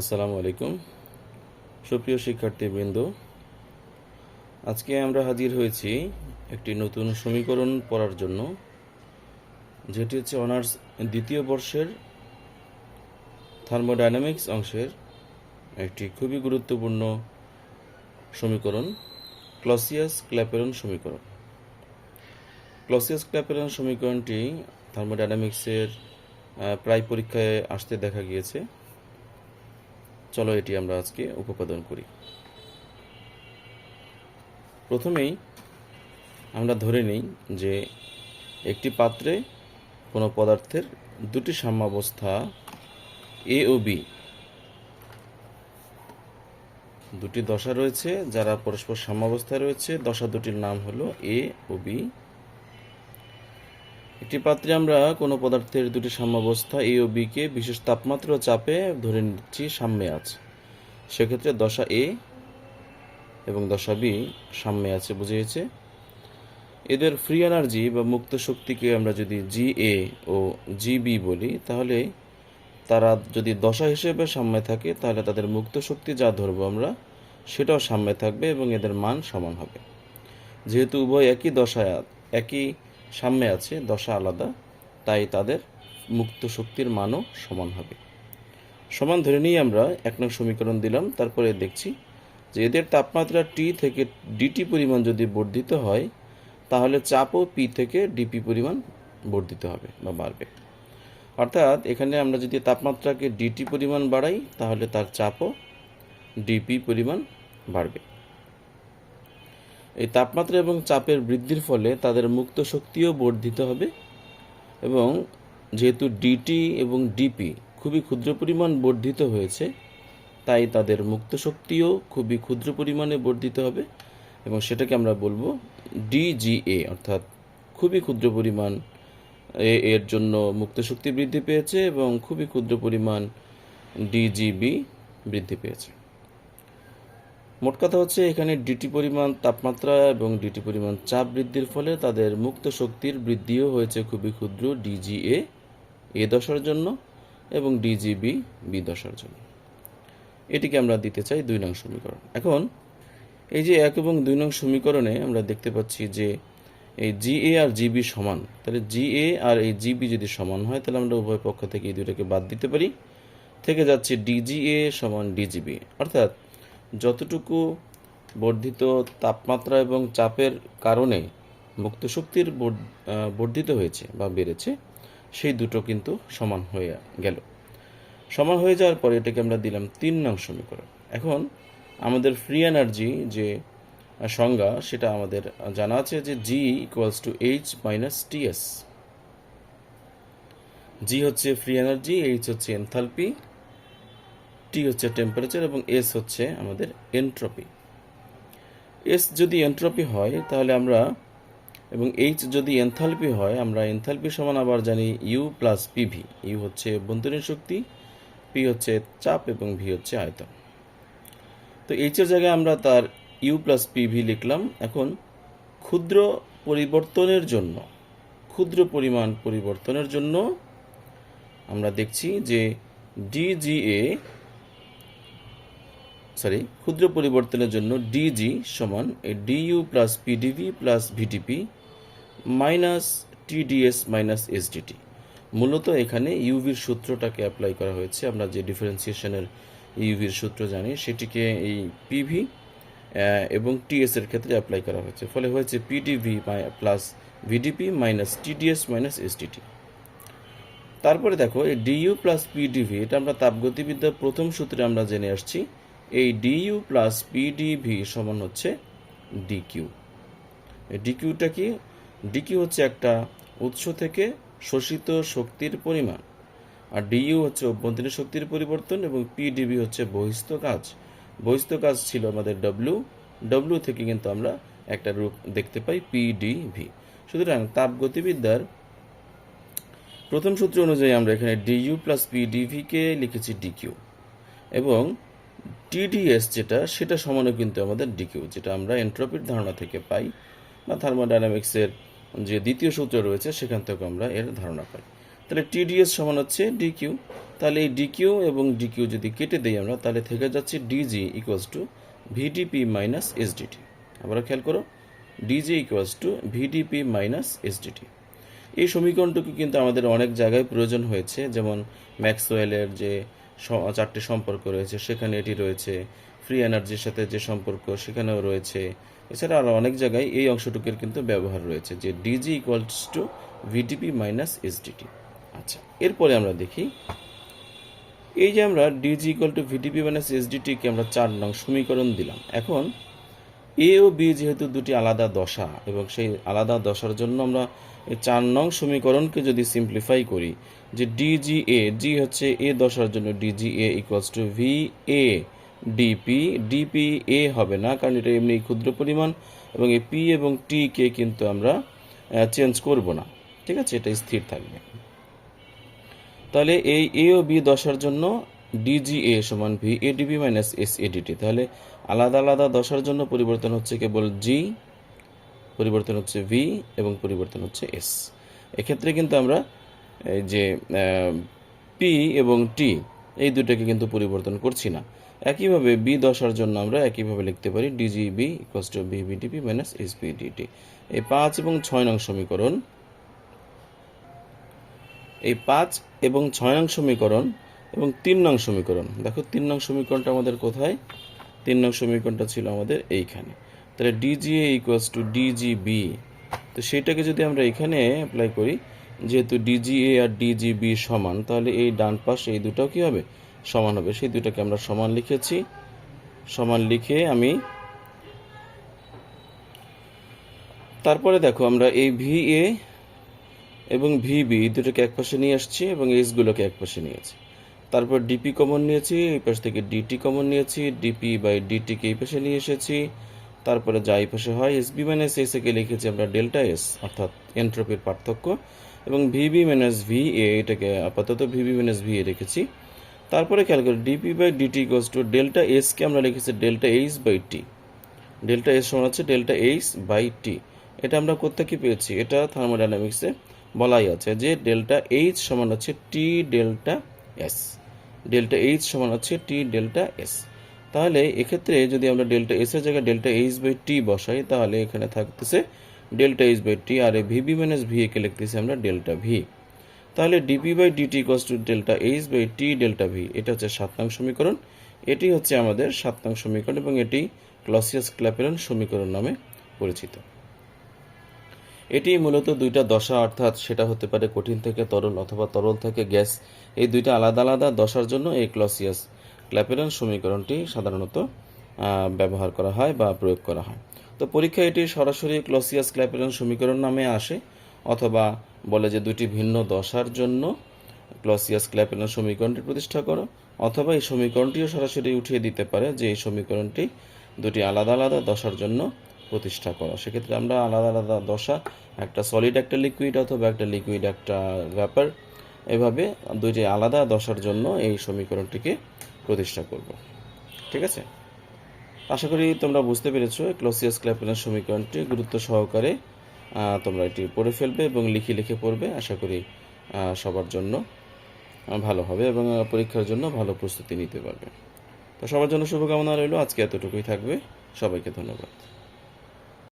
আসসালামু আলাইকুম। সুপ্রিয় শিক্ষার্থীবৃন্দ, আজকে আমরা হাজির হয়েছি একটি নতুন সমীকরণ পড়ার জন্য, যেটি হচ্ছে অনার্স দ্বিতীয় বর্ষের থার্মোডাইনামিক্স অংশের একটি খুবই গুরুত্বপূর্ণ সমীকরণ, ক্লসিয়াস ক্ল্যাপেরন সমীকরণ। ক্লসিয়াস ক্ল্যাপেরন সমীকরণটি থার্মোডাইনামিক্সের প্রায় পরীক্ষায় আসতে দেখা গিয়েছে। চলো এটি আমরা আজকে উপপাদন করি। প্রথমেই আমরা ধরে নিই যে একটি পাত্রে কোনো পদার্থের দুটি সাম্যাবস্থা এ ও বি দুটি দশা রয়েছে, যারা পরস্পর সাম্যাবস্থায় রয়েছে, দশা দুটির নাম হলো এ ও বি একটি পাত্রে আমরা কোনো পদার্থের দুটি সাম্যাবস্থা এ ও বি কে বিশেষ তাপমাত্রা চাপে ধরে নিচ্ছি সাম্যে আছে। সেক্ষেত্রে দশা এ এবং দশা বি সাম্যে আছে বুঝিয়েছে এদের ফ্রি এনার্জি বা মুক্ত শক্তিকে আমরা যদি জি এ ও জি বি বলি, তাহলে তারা যদি দশা হিসেবে সাম্যে থাকে, তাহলে তাদের মুক্ত শক্তি যা ধরবো আমরা, সেটাও সাম্যে থাকবে এবং এদের মান সমান হবে। যেহেতু উভয় একই দশায়, একই সাম্যে আছে, দশা আলাদা, তাই তাদের মুক্ত শক্তির মানও সমান হবে। সমান ধরে নিয়ে আমরা, এক নং সমীকরণ দিলাম, তারপরে দেখছি যে এদের তাপমাত্রা টি থেকে ডিটি পরিমাণ যদি বর্ধিত হয়, তাহলে চাপও পি থেকে ডিপি পরিমাণ বর্ধিত হবে বা বাড়বে। অর্থাৎ এখানে আমরা যদি তাপমাত্রাকে ডিটি পরিমাণ বাড়াই, তাহলে তার চাপও ডিপি পরিমাণ বাড়বে। এই তাপমাত্রা এবং চাপের বৃদ্ধির ফলে তাদের মুক্ত শক্তিও বর্ধিত হবে এবং যেহেতু ডিটি এবং ডিপি খুবই ক্ষুদ্র পরিমাণ বর্ধিত হয়েছে, তাই তাদের মুক্ত শক্তিও খুবই ক্ষুদ্র পরিমাণে বর্ধিত হবে এবং সেটাকে আমরা বলব ডিজিএ, অর্থাৎ খুবই ক্ষুদ্র পরিমাণ এ- এর জন্য মুক্ত শক্তি বৃদ্ধি পেয়েছে এবং খুবই ক্ষুদ্র পরিমাণ ডিজিবি বৃদ্ধি পেয়েছে। মোট কথা হচ্ছে, এখানে ডিটি পরিমাণ তাপমাত্রা এবং ডিটি পরিমাণ চাপ বৃদ্ধির ফলে তাদের মুক্ত শক্তির বৃদ্ধিও হয়েছে খুবই ক্ষুদ্র ডিজিএ, এ দশার জন্য এবং ডিজিবি বি দশার জন্য। এটিকে আমরা দিতে চাই দুই নং সমীকরণ। এখন, এই যে এক এবং দুই নং সমীকরণে আমরা দেখতে পাচ্ছি যে এই জি এ আর জিবি সমান, তাহলে জি এ আর এই জিবি যদি সমান হয়, তাহলে আমরা উভয় পক্ষ থেকে এই দুইটাকে বাদ দিতে পারি। থেকে যাচ্ছে ডিজিএ সমান ডিজিবি, অর্থাৎ যতটুকু বর্ধিত তাপমাত্রা এবং চাপের কারণে মুক্ত শক্তির বর্ধিত হয়েছে বা বেড়েছে, সেই দুটো কিন্তু সমান হয়ে গেল। সমান হয়ে যাওয়ার পরে এটাকে আমরা দিলাম তিন নং সমীকরণ। এখন আমাদের ফ্রি এনার্জি যে সংজ্ঞা, সেটা আমাদের জানা আছে যে G equals to H minus T S G হচ্ছে ফ্রি এনার্জি এইচ হচ্ছে এনথালপি টি হচ্ছে টেম্পারেচার এবং এস হচ্ছে আমাদের এন্ট্রপি এস যদি এন্ট্রপি হয়, তাহলে আমরা, এবং এইচ যদি এনথালপি হয়, আমরা এনথালপি সমান আবার জানি ইউ প্লাস পিভি ইউ হচ্ছে অভ্যন্তরীণ শক্তি পি হচ্ছে চাপ এবং ভি হচ্ছে আয়তন। তো এইচ এর জায়গায় আমরা তার ইউ প্লাস পিভি লিখলাম। এখন ক্ষুদ্র পরিবর্তনের জন্য, ক্ষুদ্র পরিমাণ পরিবর্তনের জন্য আমরা দেখছি যে ডিজিএ সরি ক্ষুদ্র পরিবর্তনের জন্য ডিজি সমান D U plus P D V plus V T P minus T D S minus S D T মূলত এখানে ইউভির সূত্রটাকে অ্যাপ্লাই করা হয়েছে। আমরা যে ডিফারেন্সিয়েশনের ইউভির সূত্র জানি, সেটিকে এই পিভি এবং টিএস এর ক্ষেত্রে অ্যাপ্লাই করা হয়েছে। ফলে হয়েছে P D V plus V D P minus T D S minus S D T তারপরে দেখো, এই ডিইউ প্লাস পিডিভি এটা আমরা তাপগতিবিদ্যার প্রথম সূত্রে আমরা জেনে আসছি। এই ডিইউ প্লাস পিডিভি সমান হচ্ছে ডিকিউ ডিকিউটা কি? ডিকিউ হচ্ছে একটা উৎস থেকে শোষিত শক্তির পরিমাণ। আর ডিইউ হচ্ছে অভ্যন্তরীণ শক্তির পরিবর্তন এবং পিডিভি হচ্ছে বহিস্থ কাজ। বহিস্থ কাজ ছিল আমাদের ডব্লিউ ডব্লিউ থেকে কিন্তু আমরা একটা রূপ দেখতে পাই পিডিভি সুতরাং তাপগতিবিদ্যার প্রথম সূত্র অনুযায়ী আমরা এখানে ডিইউ প্লাস পিডিভি কে লিখেছি ডিকিউ এবং টিডিএস যেটা, সেটা সমানও কিন্তু আমাদের ডিকিউ যেটা আমরা এন্ট্রপির ধারণা থেকে পাই বা থার্মোডাইনামিক্সের যে দ্বিতীয় সূত্র রয়েছে, সেখান থেকে আমরা এর ধারণা পাই। তাহলে টিডিএস সমান হচ্ছে ডিকিউ তাহলে এই ডিকিউ এবং ডিকিউ যদি কেটে দিই আমরা, তাহলে থেকে যাচ্ছে D G equals to V D P minus S D T আবার খেয়াল করো D G equals to V D P minus S D T এই সমীকরণটুকু কিন্তু আমাদের অনেক জায়গায় প্রয়োজন হয়েছে, যেমন ম্যাক্সওয়েলের যে চারটি সম্পর্ক রয়েছে। সেখানে এটি রয়েছে ফ্রি এনার্জির সাথে যে সম্পর্ক, সেখানেও রয়েছে। এছাড়া আরও অনেক জায়গায় এই অংশটুকের কিন্তু ব্যবহার রয়েছে, যে D G equals to V D P minus S D T আচ্ছা এরপরে আমরা দেখি, এই যে আমরা D G equal to V D P minus এসডিটিকে আমরা চার নং সমীকরণ দিলাম। এখন এ ও বি যেহেতু দুটি আলাদা দশা, এবং সেই আলাদা দশার জন্য আমরা এই চার নং সমীকরণকে যদি সিম্পলিফাই করি, যে ডিজি এ জি হচ্ছে এ দশার জন্য D G A equals to V A D P D P A হবে না, কারণ এটা এমনি ক্ষুদ্র পরিমাণ, এবং এই পি এবং টি কে কিন্তু আমরা চেঞ্জ করব না। ঠিক আছে? এটা স্থির থাকবে। তাহলে এই এ ও বি দশার জন্য ডিজিএ সমান V A D B minus S A D T তাহলে আলাদা আলাদা দশার জন্য পরিবর্তন হচ্ছে কেবল জি পরিবর্তন হচ্ছে ভি এবং পরিবর্তন হচ্ছে এস এক্ষেত্রে কিন্তু আমরা, এই যে পি এবং টি এই দুটোকে কিন্তু পরিবর্তন করছি না। একইভাবে বি দশার জন্য আমরা একইভাবে লিখতে পারি D G B equals to B D P minus D T এই পাঁচ এবং ছয় নং সমীকরণ, এই পাঁচ এবং ছয় নং সমীকরণ এবং তিন নং সমীকরণ। দেখো, তিন নং সমীকরণটা আমাদের কোথায়? তিন নং সমীকরণটা ছিল আমাদের এইখানে। তাহলে ডিজিএ ইকুয়ালস টু ডিজিবি তো সেটাকে যদি আমরা এখানে অ্যাপ্লাই করি, যেহেতু ডিজিএ আর ডিজিবি সমান, তাহলে এই ডান পাশ এই দুটাও কি হবে? সমান হবে। সেই দুটাকে আমরা সমান লিখেছি। সমান লিখে আমি তারপরে দেখো, আমরা এই ভি এ এবং ভিবি দুটোকে এক পাশে নিয়ে আসছি এবং এইচগুলোকে এক পাশে নিয়েছি তারপর ডিপি কমন নিয়েছি, এই পাশ থেকে ডিটি কমন নিয়েছি ডিপি বাই ডিটিকে এই পাশে নিয়ে এসেছি। তারপরে যা এই পাশে হয় এস বি মাইনাস এস একে লিখেছি আমরা ডেল্টা এস অর্থাৎ এন্ট্রপির পার্থক্য। এবং ভিবি মাইনাস ভি এ এটাকে আপাতত ভিবি মাইনাস ভি এ রেখেছি। তারপরে খেয়াল করি D P by D T goes to delta SK আমরা লিখেছি delta H by T delta S সমান হচ্ছে ডেল্টা এইচ বাই টি এটা আমরা কোথেকে পেয়েছি? এটা থার্মোডাইনামিক্সে বলাই আছে যে ডেল্টা এইচ সমান হচ্ছে T delta S delta H সমান হচ্ছে টি ডেল্টা এস তাহলে এক্ষেত্রে যদি আমরা ডেল্টা এস এর জায়গায় ডেল্টা এইচ বাই টি বসাই, তাহলে এখানে থাকতেছে ডেল্টা এইচ বাই টি আর এই ভিবি মাইনাস ভি একে লিখতেছি আমরা ডেল্টা ভি তাহলে D P by D T equals to delta H by T delta V এটা হচ্ছে সাত নং সমীকরণ। এটি হচ্ছে আমাদের সাত নং সমীকরণ এবং এটি ক্লসিয়াস ক্ল্যাপেরন সমীকরণ নামে পরিচিত। এটি মূলত দুইটা দশা, অর্থাৎ সেটা হতে পারে কঠিন থেকে তরল অথবা তরল থেকে গ্যাস। এই দুইটা আলাদা আলাদা দশার জন্য এই ক্লসিয়াস ক্ল্যাপেরন সমীকরণটি সাধারণত ব্যবহার করা হয় বা প্রয়োগ করা হয়। তো পরীক্ষায় এটি সরাসরি ক্লসিয়াস ক্ল্যাপেরন সমীকরণ নামে আসে, অথবা বলে যে দুটি ভিন্ন দশার জন্য ক্লসিয়াস ক্ল্যাপেরন সমীকরণটি প্রতিষ্ঠা করো, অথবা এই সমীকরণটিও সরাসরি উঠিয়ে দিতে পারে যে এই সমীকরণটি দুটি আলাদা আলাদা দশার জন্য প্রতিষ্ঠা করা। সেক্ষেত্রে আমরা আলাদা আলাদা দশা, একটা সলিড একটা লিকুইড অথবা একটা লিকুইড একটা ভ্যাপার এভাবে দুইটি আলাদা দশার জন্য এই সমীকরণটিকে প্রতিষ্ঠা করব। ঠিক আছে? আশা করি তোমরা বুঝতে পেরেছ ক্লোসিয়াস ক্ল্যাপেনের সমীকরণটি গুরুত্ব সহকারে তোমরা এটি পড়ে ফেলবে এবং লিখে লিখে পড়বে। আশা করি সবার জন্য ভালো হবে এবং পরীক্ষার জন্য ভালো প্রস্তুতি নিতে পারবে। তো সবার জন্য শুভকামনা রইল। আজকে এতটুকুই থাকবে। সবাইকে ধন্যবাদ।